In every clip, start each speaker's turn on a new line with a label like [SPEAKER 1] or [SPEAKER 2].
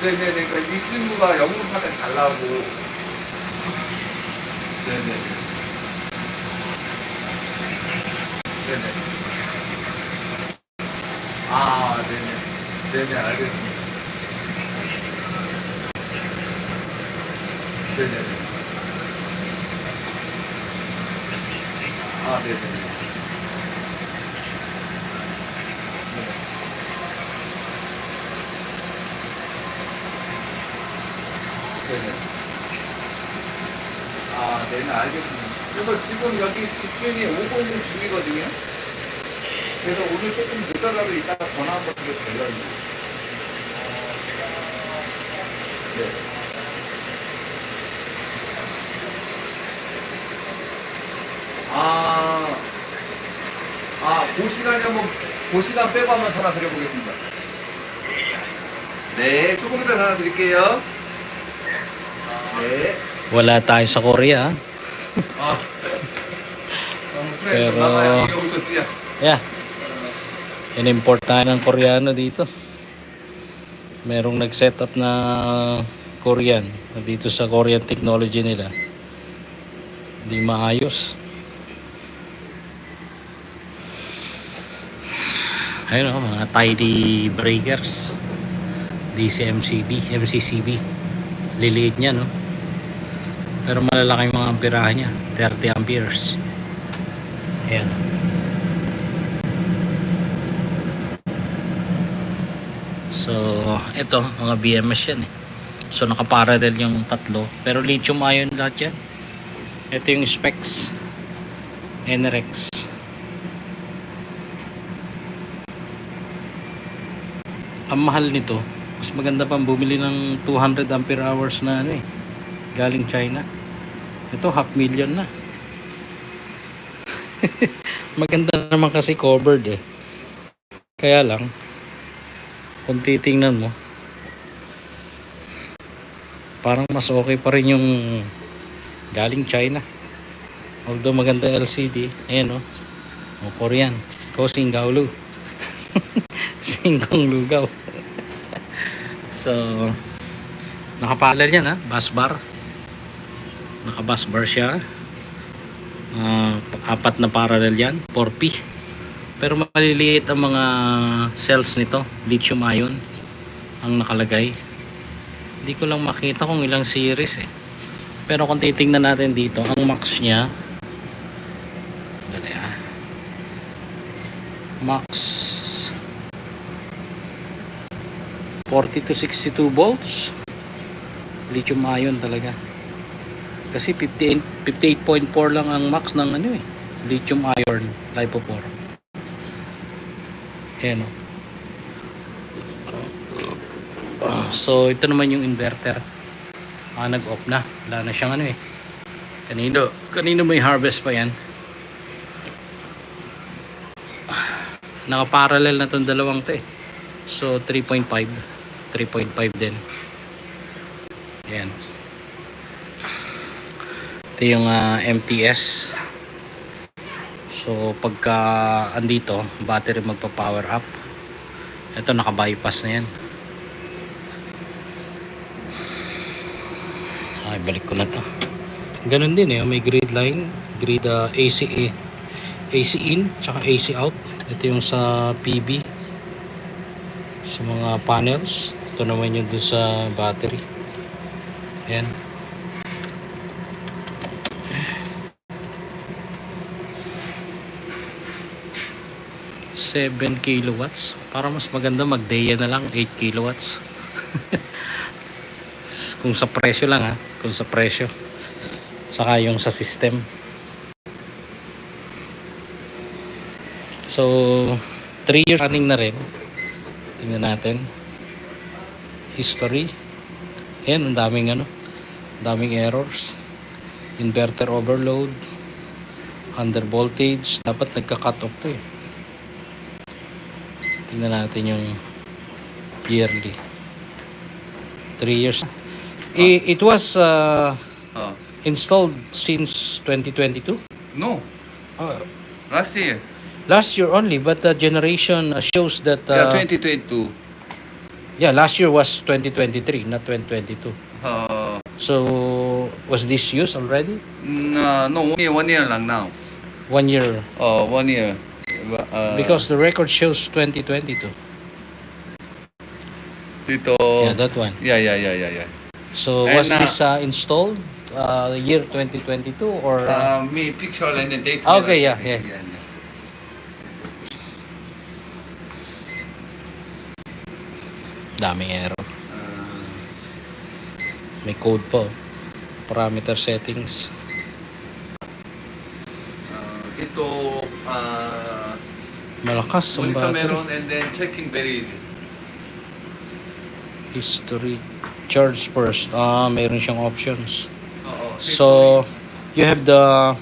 [SPEAKER 1] 네네네. 그러니까 이 친구가 영문판에 달라고. 네네. 네네. 아, 네네. 네네, 알겠습니다. 네네. 아, 네네. 네. 네네. 아, 네네, 알겠습니다. 그래서 지금 여기 집주인이 오고 있는 중이거든요. 그래서 오늘 조금 늦어가도 이따가 전화 한번 드려도 될려요 네. 아, 아, 그 시간에 한번, 그 시간 빼고 한번 전화 드려보겠습니다. 네, 조금 이따 전화 드릴게요. 네.
[SPEAKER 2] Wala tayo.
[SPEAKER 1] Oh.
[SPEAKER 2] Pero, yeah. In-import tayo ng Koreano dito. Merong nag-setup na Korean dito sa Korean technology nila. Hindi maayos. Ayun o, mga tidy breakers. DCMCB, MCCB. Liliit niya, no? Pero malalaking amperahe niya. 30 amperes. Ayan. So, ito, mga BMS yan eh. So, nakaparallel yung tatlo. Pero lithium ion lahat yan. Ito yung specs. NRX. Ang mahal nito, mas maganda pang bumili ng 200 ampere hours na ano eh. Galing China. Ito, half million na. maganda naman kasi covered eh. Kaya lang, kung titingnan mo, parang mas okay pa rin yung galing China. Although maganda LCD, ayan o, oh. Korean, ko Singgaulu. Singkong lugaw. so, nakapalal yan ha, bus bar. Naka-bus bar siya. Ah, apat na parallel yan, 4P. Pero maliliit ang mga cells nito, lithium ion ang nakalagay. Hindi ko lang makita kung ilang series eh. Pero kung titingnan natin dito, ang max niya ah. Max 40 to 62 volts. Lithium ion talaga. Kasi 58 58.4 lang ang max ng ano eh. Lithium iron lipophore. Ayan o. So, ito naman yung inverter. Ah, nag-off na. Wala na siyang ano eh. Kanino, kanino may harvest pa yan? Naka-parallel na tong dalawang to eh. So, 3.5. 3.5 din. Ayan ito yung ah, uh, MTS so pagka andito battery magpa power up. Ito naka bypass na yan. Ay balik ko na to. Ganun din eh. May grid line grid ah, uh, AC. Eh, AC in tsaka AC out. Ito yung sa PB sa mga panels. Ito naman yung dun sa battery. Yan 7 kilowatts. Para mas maganda mag na lang 8 kilowatts. Kung sa presyo lang ha? Kung sa presyo. Saka yung sa system. So 3 years running na rin. Tingnan natin. History. Ayan ang daming ano daming errors. Inverter overload. Under voltage. Dapat nagka-cut off to eh. Tingnan natin yung yearly. 3 years. I- it was uh,
[SPEAKER 1] 어.
[SPEAKER 2] installed since 2022.
[SPEAKER 1] No.
[SPEAKER 2] Uh,
[SPEAKER 1] Last year.
[SPEAKER 2] last year only, but the generation shows that
[SPEAKER 1] Yeah,
[SPEAKER 2] uh,
[SPEAKER 1] 2022.
[SPEAKER 2] Yeah, last year was 2023, not 2022.
[SPEAKER 1] Uh,
[SPEAKER 2] So, was this used already?
[SPEAKER 1] no, no, one year, one year lang now.
[SPEAKER 2] One year.
[SPEAKER 1] Oh, one year. Uh,
[SPEAKER 2] Because the record shows 2022.
[SPEAKER 1] dito.
[SPEAKER 2] Yeah, that one.
[SPEAKER 1] yeah, yeah, yeah, yeah, yeah.
[SPEAKER 2] So,
[SPEAKER 1] And,
[SPEAKER 2] was
[SPEAKER 1] uh,
[SPEAKER 2] this uh, installed uh, year 2022 or...
[SPEAKER 1] Uh, me picture and the date.
[SPEAKER 2] Okay, yeah, yeah.
[SPEAKER 1] yeah.
[SPEAKER 2] Daming error.
[SPEAKER 1] Uh,
[SPEAKER 2] May code po. Parameter settings.
[SPEAKER 1] uh, dito,
[SPEAKER 2] Malakas ang
[SPEAKER 1] monitor
[SPEAKER 2] battery.
[SPEAKER 1] meron and then checking very easy.
[SPEAKER 2] History. Charge first. Ah, mayroon siyang options.
[SPEAKER 1] Oo,
[SPEAKER 2] So, you have the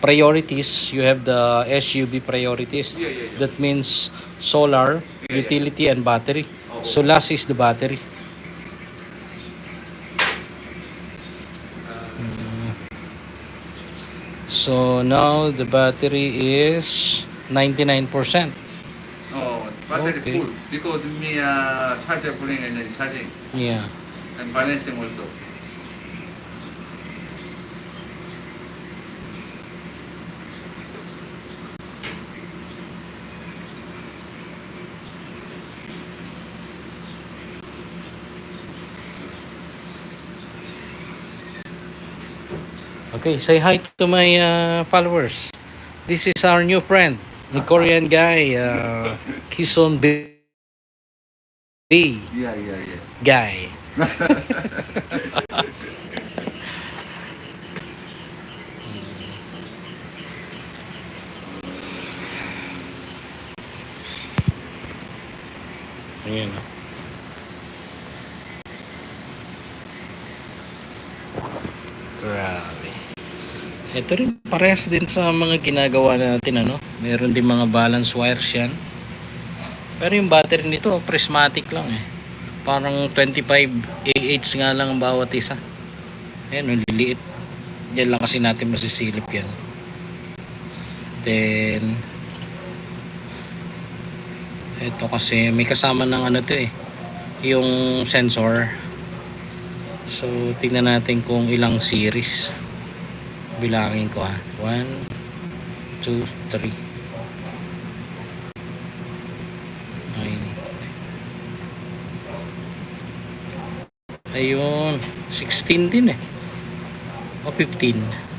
[SPEAKER 2] priorities. You have the SUV priorities.
[SPEAKER 1] Yeah, yeah, yeah.
[SPEAKER 2] That means solar,
[SPEAKER 1] Yeah, yeah.
[SPEAKER 2] utility, and battery.
[SPEAKER 1] Oo.
[SPEAKER 2] So, last is the battery. Mm. So, now the battery is 99%.
[SPEAKER 1] Oh, battery
[SPEAKER 2] Okay.
[SPEAKER 1] full because me uh, charger pulling and then charging
[SPEAKER 2] Yeah.
[SPEAKER 1] and balancing also.
[SPEAKER 2] Okay, say hi to my uh, followers. This is our new friend, the Korean guy, uh, Kison B. B
[SPEAKER 1] Yeah, yeah, yeah.
[SPEAKER 2] guy. Ayan. Grabe. Ito rin parehas din sa mga ginagawa natin ano. Meron din mga balance wires yan. Pero yung battery nito prismatic lang eh. Parang 25 AH nga lang ang bawat isa. Ayan, ang liliit. Yan lang kasi natin masisilip yan. Then ito kasi may kasama ng ano to eh. Yung sensor. So, tingnan natin kung ilang series. Bilangin ko ha. 1, 2, 3. 9. Ayun. 16 din eh. O 15.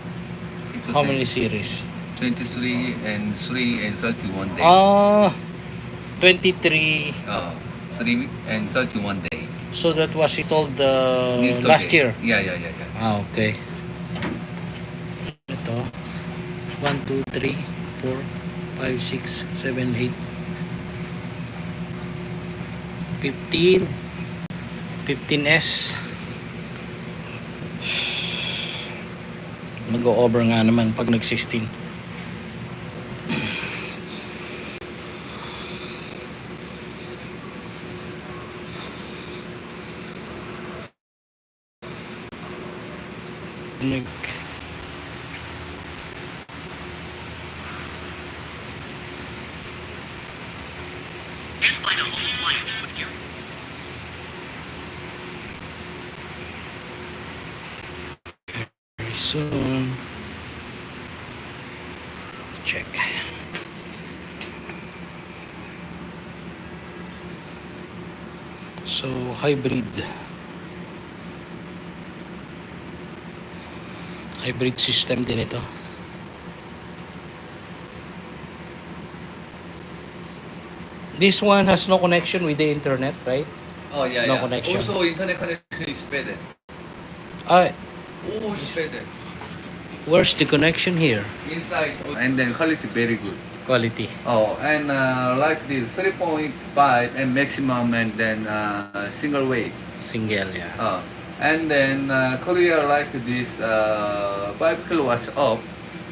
[SPEAKER 2] How many series?
[SPEAKER 1] 23 and 3 and 31 day.
[SPEAKER 2] Ah, 23.
[SPEAKER 1] Uh, 3 and 31 day.
[SPEAKER 2] So that was installed uh, last
[SPEAKER 1] day.
[SPEAKER 2] year.
[SPEAKER 1] Yeah, yeah, yeah, yeah.
[SPEAKER 2] Ah, okay. Ito. 1, 2, 3, 4, 5, 6, 7, 8. 15. 15S. Mag-over nga naman pag nag-16. Nag Soon. Check. So, hybrid. Hybrid system din ito. This one has no connection with the internet, right?
[SPEAKER 1] Oh, yeah,
[SPEAKER 2] No
[SPEAKER 1] yeah.
[SPEAKER 2] connection.
[SPEAKER 1] Also, internet connection is better.
[SPEAKER 2] Ah,
[SPEAKER 1] Oh, it's
[SPEAKER 2] where's the connection here?
[SPEAKER 1] Inside. And then quality very good.
[SPEAKER 2] Quality.
[SPEAKER 1] Oh, and uh, like this 3.5 and maximum and then uh, single way.
[SPEAKER 2] Single, yeah.
[SPEAKER 1] Uh, and then uh, Korea like this uh, 5 kilowatts up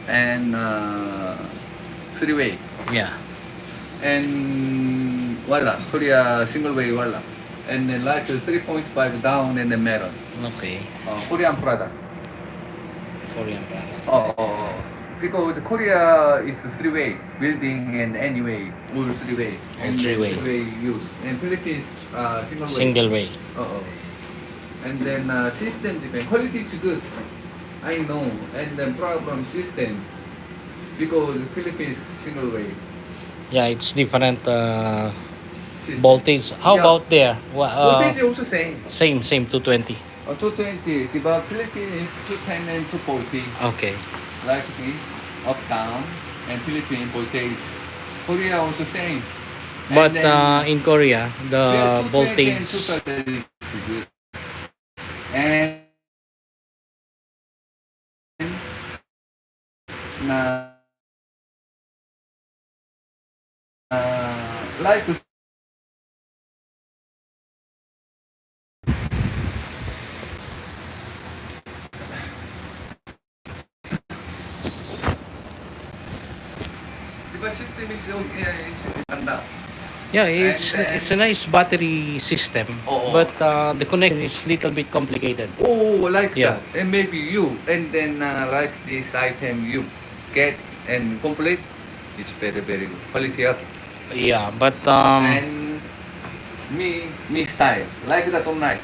[SPEAKER 1] and uh, three way.
[SPEAKER 2] Yeah.
[SPEAKER 1] And voila, Korea single way voila. And then like 3.5 down and then meron.
[SPEAKER 2] Okay.
[SPEAKER 1] Uh, Korean product.
[SPEAKER 2] Korean brand.
[SPEAKER 1] Oh, oh, oh. because Korea is three-way building and anyway, all three-way.
[SPEAKER 2] All
[SPEAKER 1] and
[SPEAKER 2] three-way.
[SPEAKER 1] Three-way use. And Philippines uh, single way.
[SPEAKER 2] Single way.
[SPEAKER 1] Uh-oh. And then uh, system depend. Quality is good. I know. And then problem system because Philippines single way.
[SPEAKER 2] Yeah, it's different uh,
[SPEAKER 1] System.
[SPEAKER 2] voltage. How
[SPEAKER 1] Yeah.
[SPEAKER 2] about there? Wha- uh,
[SPEAKER 1] Voltage also same.
[SPEAKER 2] same, same 220.
[SPEAKER 1] Uh, 220. Diba Philippines 210 and 240.
[SPEAKER 2] Okay.
[SPEAKER 1] like this, up down, and Philippine voltage. Korea also same. And
[SPEAKER 2] But
[SPEAKER 1] then,
[SPEAKER 2] uh, in Korea, the
[SPEAKER 1] yeah, 220 and
[SPEAKER 2] voltage
[SPEAKER 1] 230 is good. And na uh, like Diba system is uh, is ganda.
[SPEAKER 2] Yeah, it's
[SPEAKER 1] And
[SPEAKER 2] it's a nice battery system,
[SPEAKER 1] Oo.
[SPEAKER 2] but uh, the connection is little bit complicated.
[SPEAKER 1] Oh, like
[SPEAKER 2] Yeah.
[SPEAKER 1] that. And maybe you, and then uh, like this item you get and complete, it's very very good. Quality up.
[SPEAKER 2] Yeah, but um,
[SPEAKER 1] and me, me style. Like that tonight.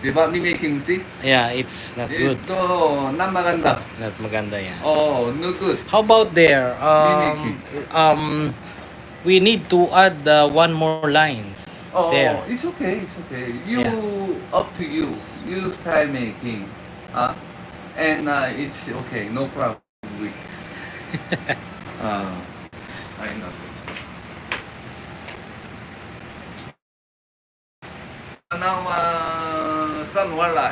[SPEAKER 1] Diba? Me making, see?
[SPEAKER 2] yeah, it's not good.
[SPEAKER 1] Ito, na maganda.
[SPEAKER 2] Not maganda yan.
[SPEAKER 1] Oh, no good.
[SPEAKER 2] How about there? Um,
[SPEAKER 1] Mimiki.
[SPEAKER 2] um, we need to add uh, one more lines
[SPEAKER 1] Oh,
[SPEAKER 2] there.
[SPEAKER 1] it's okay, it's okay. You,
[SPEAKER 2] Yeah.
[SPEAKER 1] up to you. You style making. Uh, and uh, it's okay, no problem with uh, I know. Now, uh, son wala.